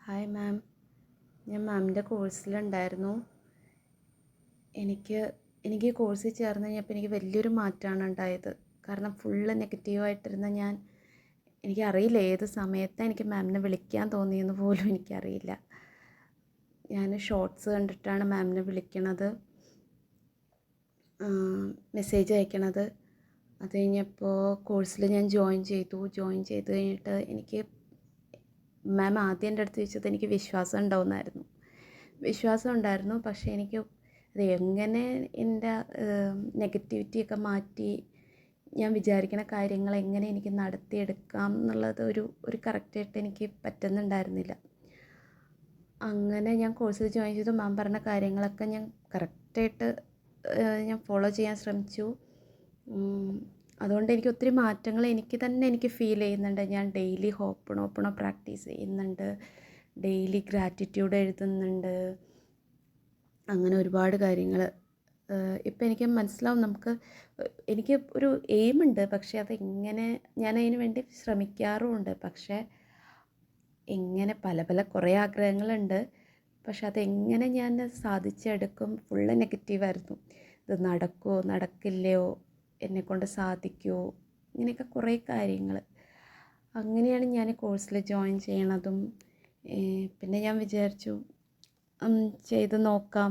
Hi ma'am ഞാൻ മാമിന്റെ കോഴ്സിലുണ്ടായിരുന്നു എനിക്ക് എനിക്ക് ഈ കോഴ്സിൽ ചേർന്ന് കഴിഞ്ഞപ്പോൾ എനിക്ക് വലിയൊരു മാറ്റമാണ് ഉണ്ടായത്. കാരണം ഫുള്ള് നെഗറ്റീവായിട്ടിരുന്ന ഞാൻ എനിക്കറിയില്ല ഏത് സമയത്താണ് എനിക്ക് മാമിനെ വിളിക്കാൻ തോന്നിയെന്ന് പോലും എനിക്കറിയില്ല. ഞാൻ ഷോർട്സ് കണ്ടിട്ടാണ് മാമിനെ വിളിക്കണത്. മെസ്സേജ് അയക്കണത്. അത് കഴിഞ്ഞപ്പോൾ കോഴ്സിൽ ഞാൻ ജോയിൻ ചെയ്തു. ജോയിൻ ചെയ്ത് കഴിഞ്ഞിട്ട് എനിക്ക് മാം ആദ്യം എന്റെ അടുത്ത് ചോദിച്ചത് എനിക്ക് വിശ്വാസം ഉണ്ടാവുന്നായിരുന്നു. വിശ്വാസം ഉണ്ടായിരുന്നു. പക്ഷേ എനിക്ക് അത് എങ്ങനെ എന്റെ നെഗറ്റിവിറ്റിയൊക്കെ മാറ്റി ഞാൻ വിചാരിക്കുന്ന കാര്യങ്ങൾ എങ്ങനെ എനിക്ക് നടത്തിയെടുക്കാം എന്നുള്ളത് ഒരു ഒരു കറക്റ്റായിട്ട് എനിക്ക് പറ്റുന്നുണ്ടായിരുന്നില്ല. അങ്ങനെ ഞാൻ കോഴ്സിൽ ജോയിൻ ചെയ്തു. മാം പറഞ്ഞ കാര്യങ്ങളൊക്കെ ഞാൻ കറക്റ്റായിട്ട് ഞാൻ ഫോളോ ചെയ്യാൻ ശ്രമിച്ചു. അതുകൊണ്ട് എനിക്ക് ഒത്തിരി മാറ്റങ്ങൾ എനിക്ക് തന്നെ എനിക്ക് ഫീൽ ചെയ്യുന്നുണ്ട്. ഞാൻ ഡെയിലി ഹോപ്പണോ ഓപ്പണോ പ്രാക്ടീസ് ചെയ്യുന്നുണ്ട്. ഡെയിലി ഗ്രാറ്റിറ്റ്യൂഡ് എഴുതുന്നുണ്ട്. അങ്ങനെ ഒരുപാട് കാര്യങ്ങൾ ഇപ്പം എനിക്ക് മനസ്സിലാവും നമുക്ക് എനിക്ക് ഒരു എയിമുണ്ട് പക്ഷേ അതെങ്ങനെ ഞാൻ അതിന് വേണ്ടി ശ്രമിക്കാറുമുണ്ട്. പക്ഷേ എങ്ങനെ പല പല കുറേ ആഗ്രഹങ്ങളുണ്ട്. പക്ഷെ അതെങ്ങനെ ഞാൻ സാധിച്ചെടുക്കും? ഫുള്ള് നെഗറ്റീവായിരുന്നു ഇത് നടക്കുമോ നടക്കില്ലയോ? എന്നെക്കൊണ്ട് സാധിക്കുമോ ഇങ്ങനെയൊക്കെ കുറേ കാര്യങ്ങൾ. അങ്ങനെയാണ് ഞാൻ കോഴ്സിൽ ജോയിൻ ചെയ്യണതും. പിന്നെ ഞാൻ വിചാരിച്ചു ചെയ്ത് നോക്കാം.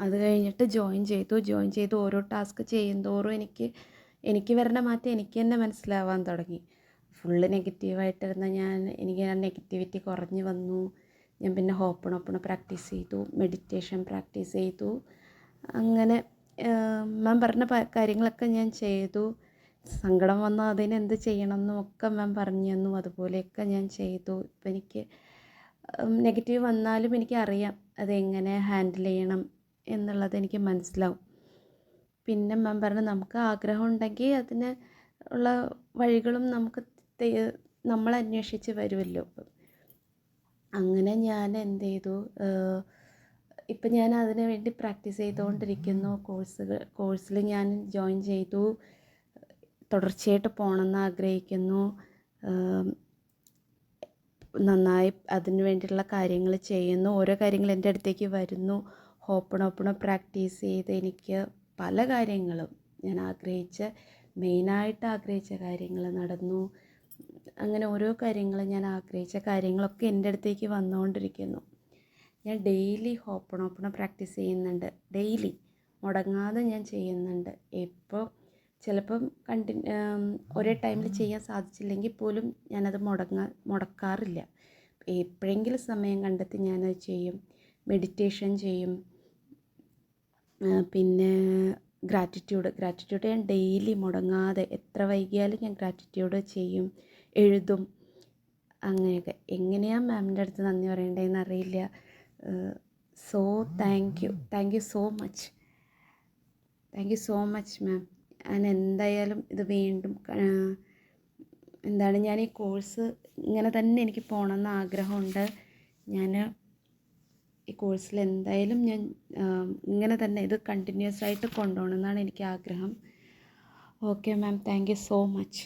അത് കഴിഞ്ഞിട്ട് ജോയിൻ ചെയ്തു. ജോയിൻ ചെയ്ത് ഓരോ ടാസ്ക് ചെയ്യുന്തോറും എനിക്ക് എനിക്ക് വരേണ്ട മാറ്റം എനിക്ക് തന്നെ മനസ്സിലാവാൻ തുടങ്ങി. ഫുള്ള് നെഗറ്റീവായിട്ടിരുന്ന ഞാൻ എനിക്ക് ആ നെഗറ്റിവിറ്റി കുറഞ്ഞു വന്നു. ഞാൻ പിന്നെ ഹോപ്പൺ ഓപ്പൺ പ്രാക്ടീസ് ചെയ്തു. മെഡിറ്റേഷൻ പ്രാക്ടീസ് ചെയ്തു. അങ്ങനെ മാം പറഞ്ഞ കാര്യങ്ങളൊക്കെ ഞാൻ ചെയ്തു. സങ്കടം വന്നാൽ അതിന് എന്ത് ചെയ്യണമെന്നും ഒക്കെ മാം പറഞ്ഞു തന്നു അതുപോലെയൊക്കെ ഞാൻ ചെയ്തു. ഇപ്പം എനിക്ക് നെഗറ്റീവ് വന്നാലും എനിക്കറിയാം അതെങ്ങനെ ഹാൻഡിൽ ചെയ്യണം എന്നുള്ളത് എനിക്ക് മനസ്സിലാവും. പിന്നെ മാം പറഞ്ഞു നമുക്ക് ആഗ്രഹം ഉണ്ടെങ്കിൽ അതിന് ഉള്ള വഴികളും നമുക്ക് നമ്മൾ അന്വേഷിച്ച് വരുമല്ലോ. അങ്ങനെ ഞാൻ എന്ത് ചെയ്തു ഇപ്പം ഞാൻ അതിന് വേണ്ടി പ്രാക്ടീസ് ചെയ്തുകൊണ്ടിരിക്കുന്നു. കോഴ്സുകൾ കോഴ്സിൽ ഞാൻ ജോയിൻ ചെയ്തു. തുടർച്ചയായിട്ട് പോകണമെന്ന് ആഗ്രഹിക്കുന്നു. നന്നായി അതിന് വേണ്ടിയിട്ടുള്ള കാര്യങ്ങൾ ചെയ്യുന്നു. ഓരോ കാര്യങ്ങൾ എന്റെ അടുത്തേക്ക് വരുന്നു. ഓപ്പൺ ഓപ്പൺ പ്രാക്ടീസ് ചെയ്ത് എനിക്ക് പല കാര്യങ്ങളും ഞാൻ ആഗ്രഹിച്ച മെയിനായിട്ട് ആഗ്രഹിച്ച കാര്യങ്ങൾ നടന്നു. അങ്ങനെ ഓരോ കാര്യങ്ങളും ഞാൻ ആഗ്രഹിച്ച കാര്യങ്ങളൊക്കെ എന്റെ അടുത്തേക്ക് വന്നുകൊണ്ടിരിക്കുന്നു. ഞാൻ ഡെയിലി ഹോപ്പൺ ഓപ്പൺ പ്രാക്ടീസ് ചെയ്യുന്നുണ്ട്. ഡെയിലി മുടങ്ങാതെ ഞാൻ ചെയ്യുന്നുണ്ട്. ഇപ്പോൾ ചിലപ്പം കണ്ടി ഒരേ ടൈമിൽ ചെയ്യാൻ സാധിച്ചില്ലെങ്കിൽ പോലും ഞാനത് മുടങ്ങാ മുടക്കാറില്ല. എപ്പോഴെങ്കിലും സമയം കണ്ടെത്തി ഞാനത് ചെയ്യും. മെഡിറ്റേഷൻ ചെയ്യും. പിന്നെ ഗ്രാറ്റിറ്റ്യൂഡ് ഗ്രാറ്റിറ്റ്യൂഡ് ഞാൻ ഡെയിലി മുടങ്ങാതെ എത്ര വൈകിയാലും ഞാൻ ഗ്രാറ്റിറ്റ്യൂഡ് ചെയ്യും. എഴുതും. അങ്ങനെയൊക്കെ. എങ്ങനെയാണ് മാമിന്റെ അടുത്ത് നന്ദി പറയേണ്ടതെന്ന് അറിയില്ല. So thank you. Thank you so much. Thank you so much ma'am. ഞാൻ എന്തായാലും ഇത് വീണ്ടും എന്താണ് ഞാൻ ഈ കോഴ്സ് ഇങ്ങനെ തന്നെ എനിക്ക് പോകണമെന്ന് ആഗ്രഹമുണ്ട്. ഞാൻ ഈ കോഴ്സിൽ എന്തായാലും ഞാൻ ഇങ്ങനെ തന്നെ ഇത് കണ്ടിന്യൂസ് ആയിട്ട് കൊണ്ടുപോകണം എന്നാണ് എനിക്ക് ആഗ്രഹം. Okay ma'am. Thank you so much.